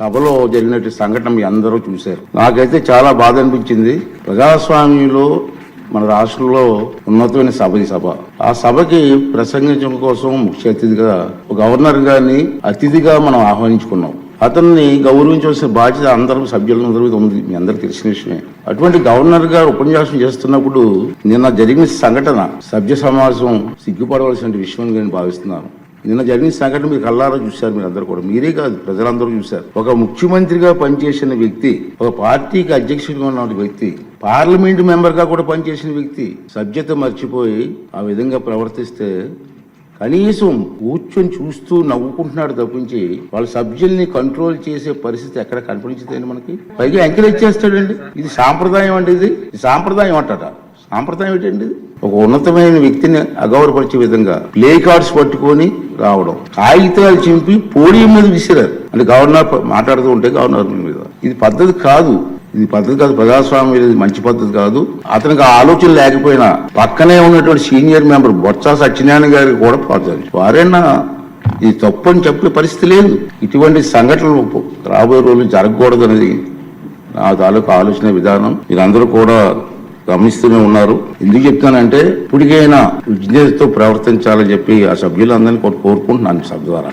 సభలో జరిగినట్టు సంఘటన మీ అందరూ చూశారు. నాకైతే చాలా బాధ అనిపించింది. ప్రజాస్వామ్యంలో మన రాష్ట్రంలో ఉన్నతమైన సభ ఈ సభ. ఆ సభకి ప్రసంగించడం కోసం ముఖ్య అతిథిగా గవర్నర్ గారిని అతిథిగా మనం ఆహ్వానించుకున్నాం. అతన్ని గౌరవించవలసిన బాధ్యత అందరం సభ్యులందరూ మీద ఉంది. మీ అందరికి తెలిసిన విషయమే. అటువంటి గవర్నర్ గారు ఉపన్యాసం చేస్తున్నప్పుడు నిన్న జరిగిన సంఘటన సభ్య సమాజం సిగ్గుపడవలసిన విషయం నేను భావిస్తున్నాను. నిన్న జరిగిన సంఘటన మీరు కల్లారా చూశారు మీరు అందరూ కూడా. మీరే కాదు ప్రజలందరూ చూశారు. ఒక ముఖ్యమంత్రిగా పనిచేసిన వ్యక్తి ఒక పార్టీకి అధ్యక్షుడిగా ఉన్న వ్యక్తి పార్లమెంట్ మెంబర్గా కూడా పనిచేసిన వ్యక్తి సభ్యత మర్చిపోయి ఆ విధంగా ప్రవర్తిస్తే కనీసం కూర్చొని చూస్తూ నవ్వుకుంటున్నాడు తప్పించి వాళ్ళ సభ్యుల్ని కంట్రోల్ చేసే పరిస్థితి ఎక్కడ కనిపించదండి మనకి? పైగా ఎంకరేజ్ చేస్తాడండి. ఇది సాంప్రదాయం అండి ఇది. సాంప్రదాయం అంటారా సాంప్రదాయం ఏంటండి ఒక ఉన్నతమైన వ్యక్తిని అగౌరవపరిచే విధంగా ప్లే కార్డ్స్ పట్టుకొని రావడం. కాగితాలు చింపి పోడియం మీద విసిరారు. అంటే గవర్నర్ మాట్లాడుతూ ఉంటే గవర్నర్ మీద. ఇది పద్ధతి కాదు. ఇది పద్ధతి కాదు ప్రజాస్వామ్యం ఇది మంచి పద్ధతి కాదు. అతనికి ఆ ఆలోచన లేకపోయినా పక్కనే ఉన్నటువంటి సీనియర్ మెంబర్ బొత్స సత్యనారాయణ గారికి కూడా ప్రోత్సహించారు వారైనా ఇది తప్పు అని చెప్పే పరిస్థితి లేదు. ఇటువంటి సంఘటనలు రాబోయే రోజులు జరగకూడదు అనేది నా తాలూకు ఆలోచన విధానం. మీరందరూ కూడా గమనిస్తూనే ఉన్నారు. ఎందుకు చెప్తానంటే ఇప్పటికైనా విజ్ఞతతో ప్రవర్తించాలని చెప్పి ఆ సభ్యులందరినీ కోరుకుంటున్నాను సభ ద్వారా.